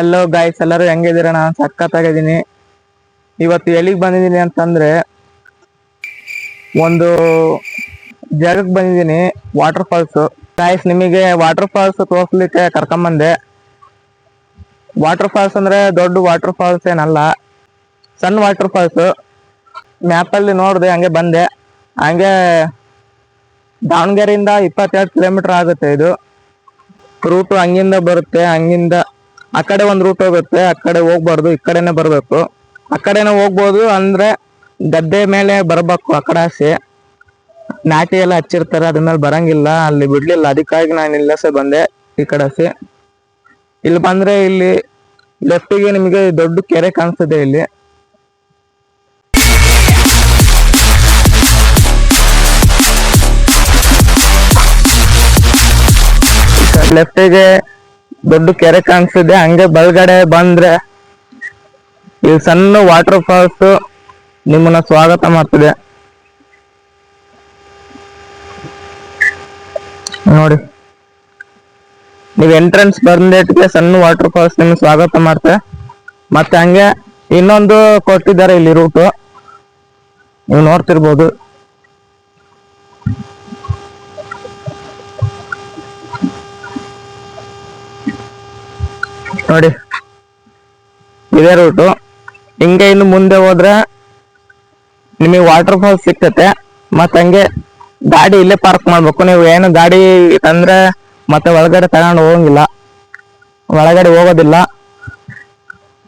Hello guys ಎಲ್ಲರೂ ಹೆಂಗಿದ್ದೀರ ನಾನು ಸಕ್ಕತ್ತಾಗಿದ್ದೀನಿ ಇವತ್ತು ಎಲ್ಲಿಗೆ ಬಂದಿದ್ದೀನಿ ಅಂತಂದ್ರೆ, ಒಂದು ಜಾಗಕ್ಕೆ ಬಂದಿದ್ದೀನಿ ವಾಟರ್ ಫಾಲ್ಸ್ ಗಾಯ್ಸ್ ನಿಮಗೆ ವಾಟರ್ ಫಾಲ್ಸ್ ತೋರಿಸ್ಲಿಕ್ಕೆ ಕರ್ಕೊಂಬಂದೆ. ವಾಟರ್ ಫಾಲ್ಸ್ ಅಂದ್ರೆ ದೊಡ್ಡ ವಾಟರ್ ಫಾಲ್ಸ್ ಏನಲ್ಲ, ಸಣ್ಣ ವಾಟರ್ ಫಾಲ್ಸ್ ಮ್ಯಾಪಲ್ಲಿ ನೋಡಿದೆ, ಹಂಗೆ ಬಂದೆ. ಹಂಗೆ ದಾವಣಗೆರೆಯಿಂದ ಇಪ್ಪತ್ತೆರಡು ಕಿಲೋಮೀಟರ್ ಆಗುತ್ತೆ ಇದು. ರೂಟು ಹಂಗಿಂದ ಬರುತ್ತೆ, ಹಂಗಿಂದ ಆ ಕಡೆ ಒಂದು ರೂಟ್ ಹೋಗುತ್ತೆ, ಆ ಕಡೆ ಹೋಗ್ಬಾರ್ದು, ಈ ಕಡೆನೆ ಬರಬೇಕು. ಆ ಕಡೆನೇ ಹೋಗ್ಬೋದು ಅಂದ್ರೆ ಗದ್ದೆ ಮೇಲೆ ಬರಬೇಕು, ಆ ಕಡೆ ಆಸೆ ನಾಟಿ ಎಲ್ಲ ಹಚ್ಚಿರ್ತಾರೆ, ಅದ್ರ ಮೇಲೆ ಬರಂಗಿಲ್ಲ, ಅಲ್ಲಿ ಬಿಡ್ಲಿಲ್ಲ ಅದಕ್ಕಾಗಿ ನಾನು ಇಲ್ಲಸೆ ಬಂದೆ ಈ ಕಡೆ ಆಸೆ ಇಲ್ಲಿ ಬಂದ್ರೆ ಇಲ್ಲಿ ಲೆಫ್ಟಿಗೆ ನಿಮಗೆ ದೊಡ್ಡ ಕೆರೆ ಕಾಣಿಸ್ತದೆ ಇಲ್ಲಿ. ಲೆಫ್ಟಿಗೆ ದೊಡ್ಡ ಕೆರೆ ಕಾಣಿಸ್ತಿದೆ ಹಂಗೆ ಬಲ್ಗಡೆ ಬಂದ್ರೆ ಈ ಸಣ್ಣ ವಾಟರ್ ಫಾಲ್ಸ್ ನಿಮ್ಮನ್ನ ಸ್ವಾಗತ ಮಾಡ್ತಿದೆ. ನೋಡಿ. ನೀವು ಎಂಟ್ರೆನ್ಸ್ ಬಂದೇಟ್ಗೆ ಸಣ್ಣ ವಾಟರ್ ಫಾಲ್ಸ್ ನಿಮ್ಗೆ ಸ್ವಾಗತ ಮಾಡ್ತೆ. ಮತ್ತೆ ಹಂಗೆ ಇನ್ನೊಂದು ಕೊಟ್ಟಿದ್ದಾರೆ ಇಲ್ಲಿ ರೂಟು ನೀವು ನೋಡ್ತಿರ್ಬೋದು. ನೋಡಿ. ಇದೇ ರೂಟು ಹಿಂಗೆ ಇನ್ನು ಮುಂದೆ ಹೋದ್ರೆ ನಿಮಗೆ ವಾಟರ್ ಫಾಲ್ಸ್ ಸಿಗ್ತತೆ ಮತ್ತೆ ಹಂಗೆ ಗಾಡಿ ಇಲ್ಲೇ ಪಾರ್ಕ್ ಮಾಡ್ಬೇಕು. ನೀವು ಏನು ಗಾಡಿ ತಂದ್ರೆ ಮತ್ತೆ ಒಳಗಡೆ ತಗೊಂಡು ಹೋಗಂಗಿಲ್ಲ. ಒಳಗಡೆ ಹೋಗೋದಿಲ್ಲ.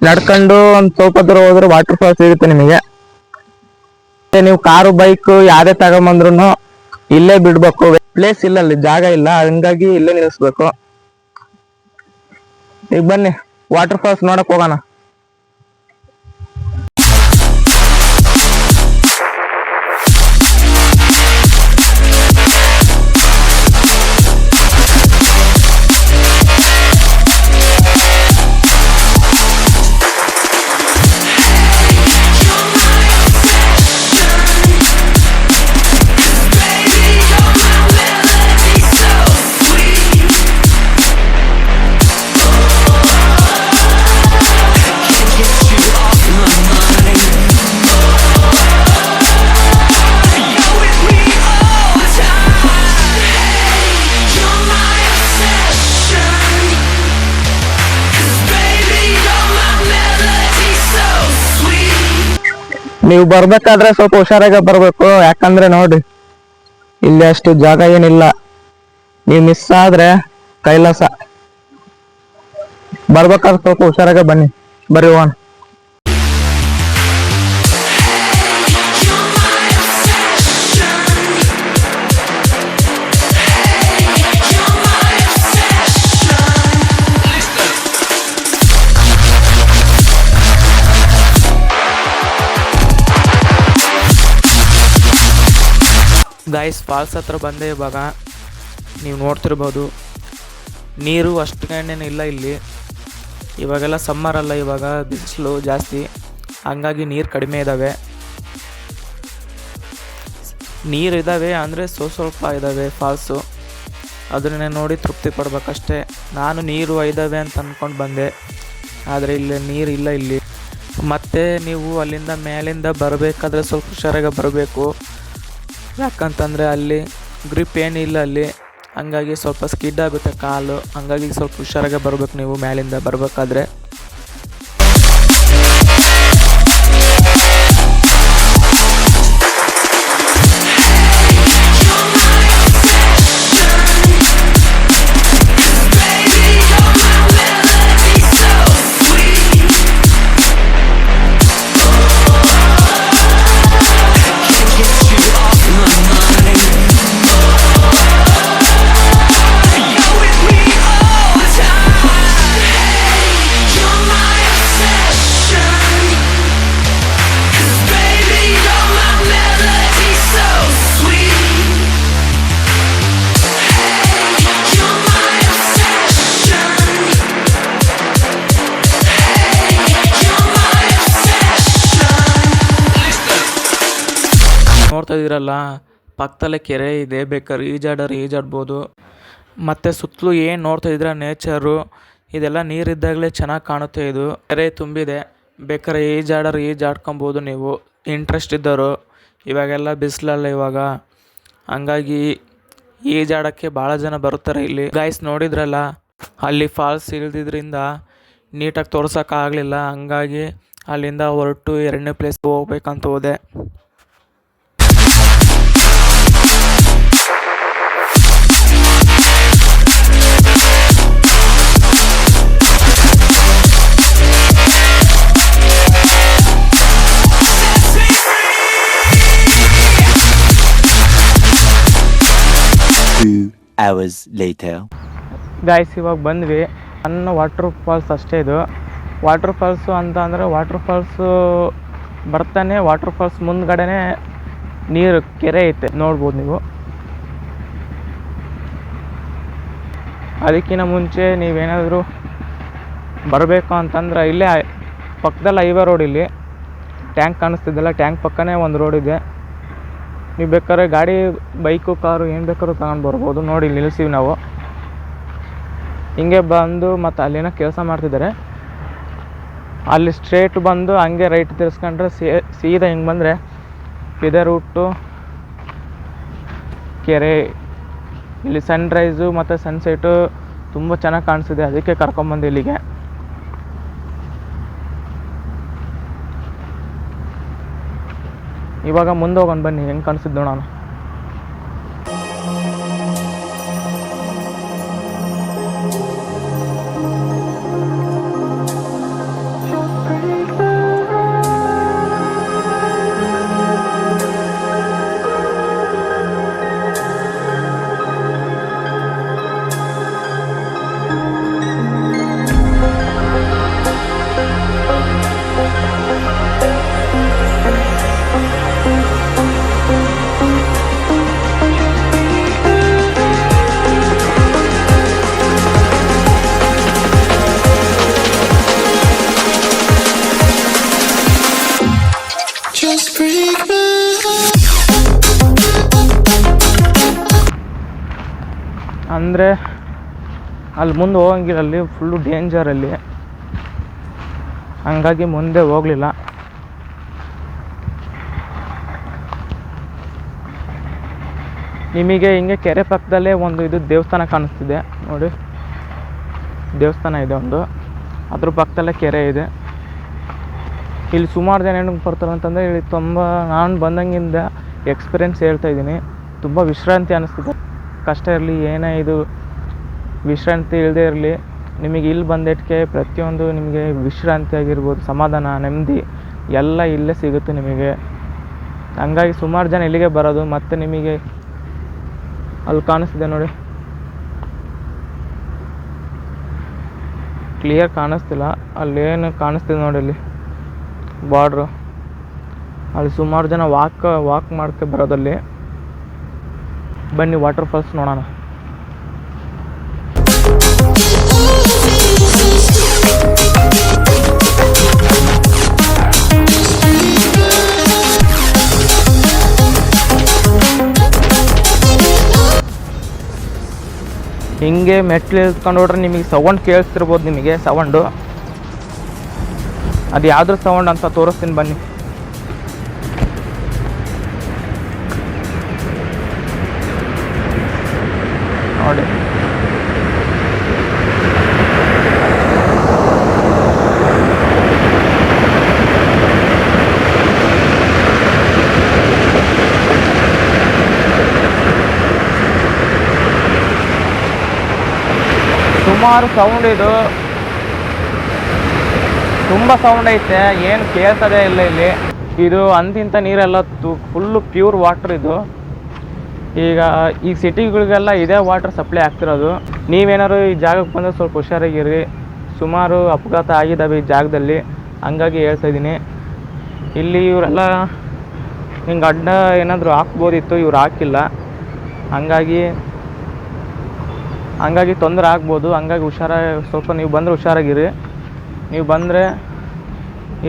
ನಡ್ಕೊಂಡು ಒಂದ್ ಸ್ವಲ್ಪ ದೂರ ಹೋದ್ರೆ ವಾಟರ್ ಫಾಲ್ ಸಿಗುತ್ತೆ ನಿಮಗೆ. ಮತ್ತೆ ನೀವು ಕಾರು ಬೈಕ್ ಯಾವ್ದೇ ತಗೊಂಬಂದ್ರು ಇಲ್ಲೇ ಬಿಡ್ಬೇಕು. ಪ್ಲೇಸ್ ಇಲ್ಲ ಅಲ್ಲಿ ಜಾಗ ಇಲ್ಲ. ಹಂಗಾಗಿ ಇಲ್ಲೇ ನಿಲ್ಲಿಸ್ಬೇಕು. ಈಗ ಬನ್ನಿ ವಾಟರ್ ಫಾಲ್ಸ್ ನೋಡಕ್ ಹೋಗೋಣ. ನೀವು ಬರ್ಬೇಕಾದ್ರೆ ಸ್ವಲ್ಪ ಹುಷಾರಾಗ ಬರ್ಬೇಕು, ಯಾಕಂದ್ರೆ ನೋಡಿ, ಇಲ್ಲಿ ಅಷ್ಟು ಜಾಗ ಏನಿಲ್ಲ. ನೀವು ಮಿಸ್ ಆದ್ರೆ ಕೈಲಾಸ. ಬರ್ಬೇಕಾದ್ರೆ ಸ್ವಲ್ಪ ಹುಷಾರಾಗ ಬನ್ನಿ. ಬರೀ ಹೋಗೋಣ ಗಾಯ್ಸ್ ಫಾಲ್ಸ್ ಹತ್ರ ಬಂದೆ ಇವಾಗ. ನೀವು ನೋಡ್ತಿರ್ಬೋದು. ನೀರು ಅಷ್ಟು ಗಂಡೇನು ಇಲ್ಲ ಇಲ್ಲಿ. ಇವಾಗೆಲ್ಲ ಸಮ್ಮರ್ ಅಲ್ಲ, ಇವಾಗ ಬಿಸಿಲು ಜಾಸ್ತಿ. ಹಂಗಾಗಿ ನೀರು ಕಡಿಮೆ ಇದ್ದಾವೆ ನೀರು ಇದ್ದಾವೆ ಅಂದರೆ ಸ್ವಲ್ಪ ಸ್ವಲ್ಪ ಇದ್ದಾವೆ ಫಾಲ್ಸು ಅದನ್ನೇ ನೋಡಿ ತೃಪ್ತಿ ಪಡ್ಬೇಕಷ್ಟೇ. ನಾನು ನೀರು ಇದ್ದಾವೆ ಅಂತ ಅಂದ್ಕೊಂಡು ಬಂದೆ. ಆದರೆ ಇಲ್ಲಿ ನೀರು ಇಲ್ಲ ಇಲ್ಲಿ. ಮತ್ತೆ ನೀವು ಅಲ್ಲಿಂದ ಮೇಲಿಂದ ಬರಬೇಕಾದ್ರೆ ಸ್ವಲ್ಪ ಹುಷಾರಾಗಿ ಬರಬೇಕು. ಯಾಕಂತಂದರೆ ಅಲ್ಲಿ ಗ್ರಿಪ್ ಏನಿಲ್ಲ ಅಲ್ಲಿ. ಹಂಗಾಗಿ ಸ್ವಲ್ಪ ಸ್ಕಿಡ್ ಆಗುತ್ತೆ ಕಾಲು. ಹಂಗಾಗಿ ಸ್ವಲ್ಪ ಹುಷಾರಾಗೆ ಬರ್ಬೇಕು ನೀವು ಮೇಲಿಂದ ಬರಬೇಕಾದ್ರೆ. ನೋಡ್ತಾ ಇದ್ದೀರಲ್ಲ? ಪಕ್ಕದಲ್ಲೇ ಕೆರೆ ಇದೆ, ಬೇಕಾದ್ರೆ ಈಜಾಡೋರು ಈಜಾಡ್ಬೋದು. ಮತ್ತು ಸುತ್ತಲೂ ಏನು ನೋಡ್ತಾ ಇದ್ದೀರ ನೇಚರು? ಇದೆಲ್ಲ ನೀರಿದ್ದಾಗಲೇ ಚೆನ್ನಾಗಿ ಕಾಣುತ್ತೆ ಇದು. ಕೆರೆ ತುಂಬಿದೆ. ಬೇಕಾದ್ರೆ ಈಜಾಡೋರು ಈಜಾಡ್ಕೊಬೋದು ನೀವು. ಇಂಟ್ರೆಸ್ಟ್ ಇದ್ದವರು ಇವಾಗೆಲ್ಲ ಬಿಸಿಲಲ್ಲ ಇವಾಗ. ಹಂಗಾಗಿ ಈಜಾಡೋಕ್ಕೆ ಭಾಳ ಜನ ಬರ್ತಾರೆ ಇಲ್ಲಿ. ಗೈಸ್ ನೋಡಿದ್ರಲ್ಲ, ಅಲ್ಲಿ ಫಾಲ್ಸ್ ಇಳಿದಿದ್ರಿಂದ ನೀಟಾಗಿ ತೋರ್ಸೋಕ್ಕಾಗಲಿಲ್ಲ. ಹಂಗಾಗಿ ಅಲ್ಲಿಂದ ಹೊರಟು ಎರಡನೇ ಪ್ಲೇಸ್ಗೆ ಹೋಗ್ಬೇಕಂತ ಹೋದೆ. Hours later. ಗಾಯ್ಸ್ ಇವಾಗ ಬಂದ್ವಿ. ಸಣ್ಣ ವಾಟ್ರ್ ಫಾಲ್ಸ್ ಅಷ್ಟೇ ಇದು. ವಾಟ್ರ್ ಫಾಲ್ಸು ಅಂತ ಅಂದರೆ ವಾಟ್ರ್ ಫಾಲ್ಸು ಬರ್ತಾನೆ ವಾಟ್ರ್ ಫಾಲ್ಸ್ ಮುಂದ್ಗಡೆನೆ ನೀರು, ಕೆರೆ ಐತೆ. ನೋಡ್ಬೋದು ನೀವು. ಅದಕ್ಕಿಂತ ಮುಂಚೆ ನೀವೇನಾದರೂ ಬರಬೇಕು ಅಂತಂದ್ರೆ ಇಲ್ಲೇ ಪಕ್ಕದಲ್ಲಿ ಐವೇ ರೋಡ್ ಇಲ್ಲಿ. ಟ್ಯಾಂಕ್ ಕಾಣಿಸ್ತಿದ್ದಲ್ಲ ಟ್ಯಾಂಕ್ ಪಕ್ಕನೇ ಒಂದು ರೋಡ್ ಇದೆ. ನೀವು ಬೇಕಾದ್ರೆ ಗಾಡಿ, ಬೈಕು, ಕಾರು ಏನು ಬೇಕಾದ್ರೂ ತಗೊಂಡು ಬರ್ಬೋದು. ನೋಡಿ ಇಲ್ಲಿ ನಾವು. ಹಿಂಗೆ ಬಂದು ಮತ್ತು ಅಲ್ಲಿನ ಕೆಲಸ ಮಾಡ್ತಿದ್ದಾರೆ. ಅಲ್ಲಿ ಸ್ಟ್ರೇಟ್ ಬಂದು ಹಂಗೆ ರೈಟ್ ತಿರ್ಸ್ಕೊಂಡ್ರೆ ಸೀದಾ ಹಿಂಗೆ ಬಂದರೆ ಇದೇ ರೂಟು ಕೆರೆ, ಇಲ್ಲಿ ಸನ್ರೈಸು ಮತ್ತು ಸನ್ಸೆಟು ತುಂಬ ಚೆನ್ನಾಗಿ ಕಾಣಿಸ್ತಿದೆ. ಅದಕ್ಕೆ ಕರ್ಕೊಂಬಂದು ಇಲ್ಲಿಗೆ. ಇವಾಗ ಮುಂದೆ ಹೋಗೋಣ ಬನ್ನಿ ಹೆಂಗೆ ಕಾಣಿಸಿದ್ದು ನೋಡೋಣ ಅಂದರೆ ಅಲ್ಲಿ ಮುಂದೆ ಹೋಗಂಗಿಲ್ಲ, ಅಲ್ಲಿ ಫುಲ್ಲು ಡೇಂಜರಲ್ಲಿ ಹಂಗಾಗಿ ಮುಂದೆ ಹೋಗಲಿಲ್ಲ. ನಿಮಗೆ ಹಿಂಗೆ ಕೆರೆ ಪಕ್ಕದಲ್ಲೇ ಒಂದು ಇದು ದೇವಸ್ಥಾನ ಕಾಣಿಸ್ತಿದೆ, ನೋಡಿ. ದೇವಸ್ಥಾನ ಇದೆ ಒಂದು. ಅದ್ರ ಪಕ್ಕದಲ್ಲೇ ಕೆರೆ ಇದೆ. ಇಲ್ಲಿ ಸುಮಾರು ಜನ ಏನಕ್ಕೆ ಬರ್ತಾರೆ ಅಂತಂದರೆ ಇಲ್ಲಿ ತುಂಬ ನಾನು ಬಂದಂಗಿಂದ ಎಕ್ಸ್ಪೀರಿಯನ್ಸ್ ಹೇಳ್ತಾ ಇದ್ದೀನಿ. ತುಂಬ ವಿಶ್ರಾಂತಿ ಅನ್ನಿಸ್ತದೆ ಕಷ್ಟ ಇರಲಿ, ಏನೇ ಇದು ವಿಶ್ರಾಂತಿ ಇಲ್ಲದೆ ಇರಲಿ, ನಿಮಗೆ ಇಲ್ಲಿ ಬಂದಿದ್ದಕ್ಕೆ ಪ್ರತಿಯೊಂದು ನಿಮಗೆ ವಿಶ್ರಾಂತಿ ಆಗಿರ್ಬೋದು, ಸಮಾಧಾನ, ನೆಮ್ಮದಿ ಎಲ್ಲ ಇಲ್ಲೇ ಸಿಗುತ್ತೆ ನಿಮಗೆ. ಹಂಗಾಗಿ ಸುಮಾರು ಜನ ಇಲ್ಲಿಗೆ ಬರೋದು, ಮತ್ತು ನಿಮಗೆ ಅಲ್ಲಿ ಕಾಣಿಸ್ತಿದೆ ನೋಡಿ. ಕ್ಲಿಯರ್ ಕಾಣಿಸ್ತಿಲ್ಲ, ಅಲ್ಲೇನು ಕಾಣಿಸ್ತಿದೆ ನೋಡಿ ಅಲ್ಲಿ ಬಾರ್ಡ್ರು ಅಲ್ಲಿ ಸುಮಾರು ಜನ ವಾಕ್ ವಾಕ್ ಮಾಡ್ಕೊ ಬರೋದಲ್ಲಿ ಬನ್ನಿ ವಾಟರ್ ಫಾಲ್ಸ್ ನೋಡೋಣ. ಹಿಂಗೆ ಮೆಟ್ಲು ಇಳ್ಕೊಂಡು ಹೋದ್ರೆ ನಿಮಗೆ ಸೌಂಡ್ ಕೇಳಿಸ್ತಿರ್ಬೋದು ನಿಮಗೆ ಸೌಂಡು ಅದು ಯಾವ್ದ್ರ ಸೌಂಡ್ ಅಂತ ತೋರಿಸ್ತೀನಿ ಬನ್ನಿ. ಸುಮಾರು ಸೌಂಡ್ ಇದು. ತುಂಬ ಸೌಂಡ್ ಐತೆ, ಏನು ಕೇಳ್ತದೆ ಇಲ್ಲ ಇಲ್ಲಿ. ಇದು ಅಂತಿಂತ ನೀರೆಲ್ಲ ತು ಫುಲ್ಲು ಪ್ಯೂರ್ ವಾಟ್ರ್ ಇದು. ಈಗ ಈ ಸಿಟಿಗಳಿಗೆಲ್ಲ ಇದೇ ವಾಟರ್ ಸಪ್ಲೈ ಆಗ್ತಿರೋದು. ನೀವೇನಾದ್ರು ಈ ಜಾಗಕ್ಕೆ ಬಂದರೆ ಸ್ವಲ್ಪ ಹುಷಾರಾಗಿರಿ ಸುಮಾರು ಅಪಘಾತ ಆಗಿದ್ದಾವೆ ಈ ಜಾಗದಲ್ಲಿ. ಹಂಗಾಗಿ ಹೇಳ್ತಾ ಇದ್ದೀನಿ. ಇಲ್ಲಿ ಇವರೆಲ್ಲ ಹಿಂಗೆ ಅಡ್ಡ ಏನಾದರೂ ಹಾಕ್ಬೋದಿತ್ತು, ಇವ್ರು ಹಾಕಿಲ್ಲ. ಹಂಗಾಗಿ ಹಂಗಾಗಿ ತೊಂದರೆ ಆಗ್ಬೋದು. ಹಂಗಾಗಿ ಹುಷಾರಾಗಿ ಸ್ವಲ್ಪ ನೀವು ಬಂದರೆ ಹುಷಾರಾಗಿರಿ. ನೀವು ಬಂದರೆ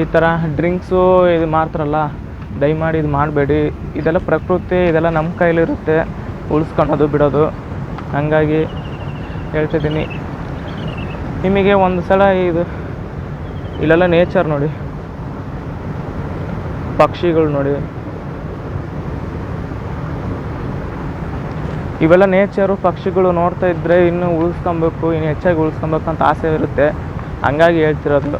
ಈ ಥರ ಡ್ರಿಂಕ್ಸು ಇದು ಮಾಡ್ತಾರಲ್ಲ, ದಯಮಾಡಿ ಇದು ಮಾಡಬೇಡಿ. ಇದೆಲ್ಲ ಪ್ರಕೃತಿ, ಇದೆಲ್ಲ ನಮ್ಮ ಕೈಲಿರುತ್ತೆ. ಉಳಿಸ್ಕೊಳೋದು ಬಿಡೋದು. ಹಂಗಾಗಿ ಹೇಳ್ತಿದ್ದೀನಿ. ನಿಮಗೆ ಒಂದು ಸಲ ಇದು, ಇಲ್ಲೆಲ್ಲ ನೇಚರ್ ನೋಡಿ. ಪಕ್ಷಿಗಳು ನೋಡಿ. ಇವೆಲ್ಲ ನೇಚರು ಪಕ್ಷಿಗಳು ನೋಡ್ತಾ ಇದ್ದರೆ ಇನ್ನೂ ಉಳಿಸ್ಕೊಬೇಕು, ಇನ್ನು ಹೆಚ್ಚಾಗಿ ಉಳಿಸ್ಕೊಬೇಕು ಅಂತ ಆಸೆ ಇರುತ್ತೆ. ಹಂಗಾಗಿ ಹೇಳ್ತಿರೋದು.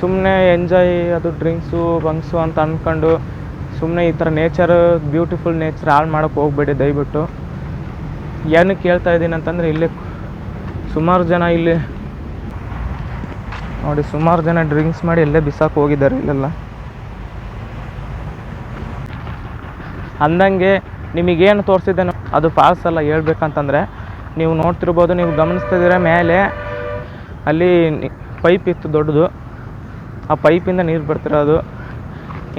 ಸುಮ್ಮನೆ ಎಂಜಾಯ್ ಅದು ಡ್ರಿಂಕ್ಸು ಬಂಕ್ಸು ಅಂತ ಅಂದ್ಕೊಂಡು ಸುಮ್ಮನೆ ಈ ಥರ ನೇಚರ್ ಬ್ಯೂಟಿಫುಲ್ ನೇಚರ್ ಹಾಳು ಮಾಡೋಕೆ ಹೋಗ್ಬೇಡಿ ದಯವಿಟ್ಟು. ಏನಕ್ಕೆ ಹೇಳ್ತಾ ಇದ್ದೀನಿ ಅಂತಂದರೆ ಇಲ್ಲಿ ಸುಮಾರು ಜನ ಇಲ್ಲಿ ನೋಡಿ ಸುಮಾರು ಜನ ಡ್ರಿಂಕ್ಸ್ ಮಾಡಿ ಎಲ್ಲೇ ಬಿಸಾಕ್ ಹೋಗಿದ್ದಾರೆ ಇಲ್ಲೆಲ್ಲ. ಅಂದಂಗೆ ನಿಮಗೇನು ತೋರಿಸಿದ್ದೇನೋ ಅದು ಫಾಲ್ಸ್ ಅಲ್ಲ ಹೇಳ್ಬೇಕಂತಂದರೆ ನೀವು ನೋಡ್ತಿರ್ಬೋದು, ನೀವು ಗಮನಿಸ್ತಿದ್ದೀರ ಮೇಲೆ, ಅಲ್ಲಿ ಪೈಪ್ ಇತ್ತು ದೊಡ್ಡದು. ಆ ಪೈಪಿಂದ ನೀರು ಬರ್ತಿರೋದು.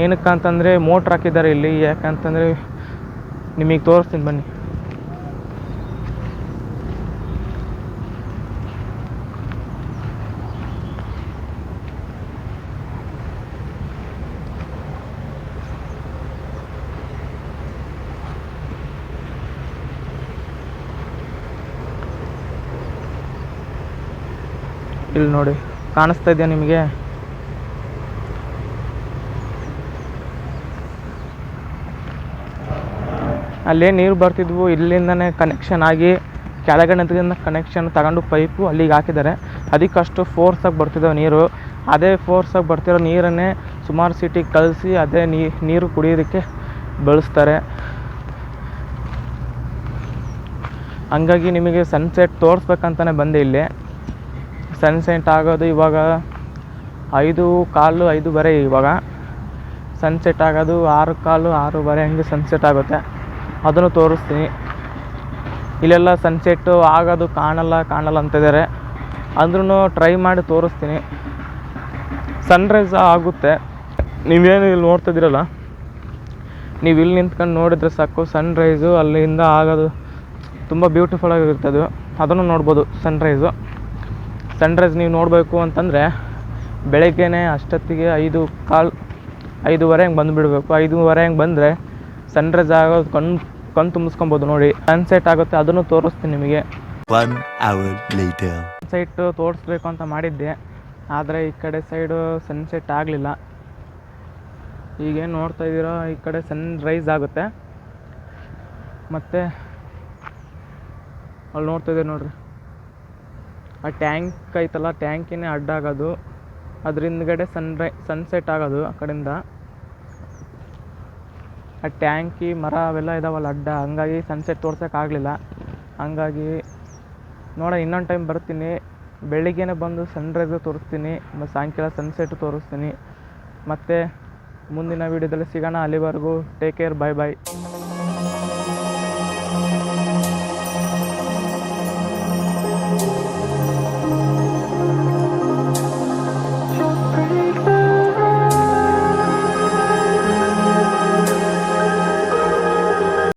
ಏನಕ್ಕೆ ಅಂತಂದರೆ ಮೋಟ್ರ್ ಹಾಕಿದ್ದಾರೆ ಇಲ್ಲಿ, ಯಾಕಂತಂದರೆ ನಿಮಗೆ ತೋರಿಸ್ತೀನಿ ಬನ್ನಿ. ಇಲ್ಲಿ ನೋಡಿ, ಕಾಣಿಸ್ತಾ ಇದೆಯಾ ನಿಮಗೆ? ಅಲ್ಲೇ ನೀರು ಬರ್ತಿದ್ವು, ಇಲ್ಲಿಂದನೇ ಕನೆಕ್ಷನ್ ಆಗಿ ಕೆಳಗಡೆದಿಂದ ಕನೆಕ್ಷನ್ ತಗೊಂಡು ಪೈಪು ಅಲ್ಲಿಗೆ ಹಾಕಿದ್ದಾರೆ. ಅದಕ್ಕಷ್ಟು ಫೋರ್ಸಾಗಿ ಬರ್ತಿದ್ದಾವೆ ನೀರು. ಅದೇ ಫೋರ್ಸಾಗಿ ಬರ್ತಿರೋ ನೀರನ್ನೇ ಸುಮಾರು ಸಿಟಿಗೆ ಕಳಿಸಿ ಅದೇ ನೀರು ಕುಡಿಯೋದಕ್ಕೆ ಬಳಸ್ತಾರೆ. ಹಂಗಾಗಿ ನಿಮಗೆ ಸನ್ಸೆಟ್ ತೋರಿಸ್ಬೇಕಂತಲೇ ಬಂದೆ ಇಲ್ಲಿ. ಸನ್ಸೆಟ್ ಆಗೋದು ಇವಾಗ ಐದು ಕಾಲು ಐದೂವರೆ ಇವಾಗ. ಸನ್ಸೆಟ್ ಆಗೋದು ಆರು ಕಾಲು ಆರೂವರೆ ಹಂಗೆ ಸನ್ಸೆಟ್ ಆಗುತ್ತೆ. ಅದನ್ನು ತೋರಿಸ್ತೀನಿ. ಇಲ್ಲೆಲ್ಲ ಸನ್ಸೆಟ್ಟು ಆಗೋದು ಕಾಣಲ್ಲ ಕಾಣಲ್ಲ ಅಂತಿದ್ದಾರೆ ಅಂದ್ರೂ ಟ್ರೈ ಮಾಡಿ ತೋರಿಸ್ತೀನಿ. ಸನ್ರೈಸ್ ಆಗುತ್ತೆ. ನೀವೇನು ಇಲ್ಲಿ ನೋಡ್ತಿದ್ದೀರಲ್ಲ? ನೀವು ಇಲ್ಲಿ ನಿಂತ್ಕೊಂಡು ನೋಡಿದ್ರೆ ಸಾಕು, ಸನ್ರೈಸು ಅಲ್ಲಿಂದ ಆಗೋದು ತುಂಬ ಬ್ಯೂಟಿಫುಲ್ ಆಗಿರುತ್ತೆ ಅದು. ಅದನ್ನು ನೋಡ್ಬೋದು, ಸನ್ರೈಸು. ಸನ್ರೈಸ್ ನೀವು ನೋಡಬೇಕು ಅಂತಂದರೆ ಬೆಳಗ್ಗೆನೇ ಅಷ್ಟೊತ್ತಿಗೆ ಐದು ಕಾಲು ಐದೂವರೆ ಹಂಗೆ ಬಂದುಬಿಡ್ಬೇಕು. ಐದೂವರೆ ಹಂಗೆ ಬಂದರೆ ಸನ್ರೈಸ್ ಆಗೋದು ಕಣ್ಣು ಕಣ್ಣು ತುಂಬಿಸ್ಕೊಬೋದು ನೋಡಿ. ಸನ್ಸೆಟ್ ಆಗುತ್ತೆ ಅದನ್ನು ತೋರಿಸ್ತೀನಿ ನಿಮಗೆ. One hour later. ಸೈಟ್ ತೋರಿಸ್ಬೇಕು ಅಂತ ಮಾಡಿದ್ದೆ. ಆದರೆ ಈ ಕಡೆ ಸೈಡು ಸನ್ಸೆಟ್ ಆಗಲಿಲ್ಲ. ಈಗೇನು ನೋಡ್ತಾ ಇದ್ದೀರೋ? ಈ ಕಡೆ ಸನ್ ರೈಸ್ ಆಗುತ್ತೆ. ಮತ್ತು ಅಲ್ಲಿ ನೋಡ್ತಾ ಇದ್ದೀರಿ ನೋಡ್ರಿ. ಆ ಟ್ಯಾಂಕ್ ಐತಲ್ಲ, ಟ್ಯಾಂಕಿನೇ ಅಡ್ಡ ಆಗೋದು ಅದ್ರ ಹಿಂದ್ಗಡೆ ಸನ್ ಸನ್ಸೆಟ್ ಆಗೋದು ಆ ಕಡೆಯಿಂದ. ಆ ಟ್ಯಾಂಕಿ, ಮರ ಅವೆಲ್ಲ ಇದಾವಲ್ಲ ಅಡ್ಡ, ಹಂಗಾಗಿ ಸನ್ಸೆಟ್ ತೋರ್ಸೋಕ್ಕಾಗಲಿಲ್ಲ ಹಂಗಾಗಿ ನೋಡ, ಇನ್ನೊಂದು ಟೈಮ್ ಬರ್ತೀನಿ. ಬೆಳಿಗ್ಗೆನೇ ಬಂದು ಸನ್ರೈಸು ತೋರಿಸ್ತೀನಿ ಮತ್ತು ಸಾಯಂಕಾಲ ಸನ್ಸೆಟ್ ತೋರಿಸ್ತೀನಿ. ಮತ್ತು ಮುಂದಿನ ವೀಡಿಯೋದಲ್ಲಿ ಸಿಗೋಣ. ಅಲ್ಲಿವರೆಗೂ ಟೇಕ್ ಕೇರ್ ಬಾಯ್ ಬಾಯ್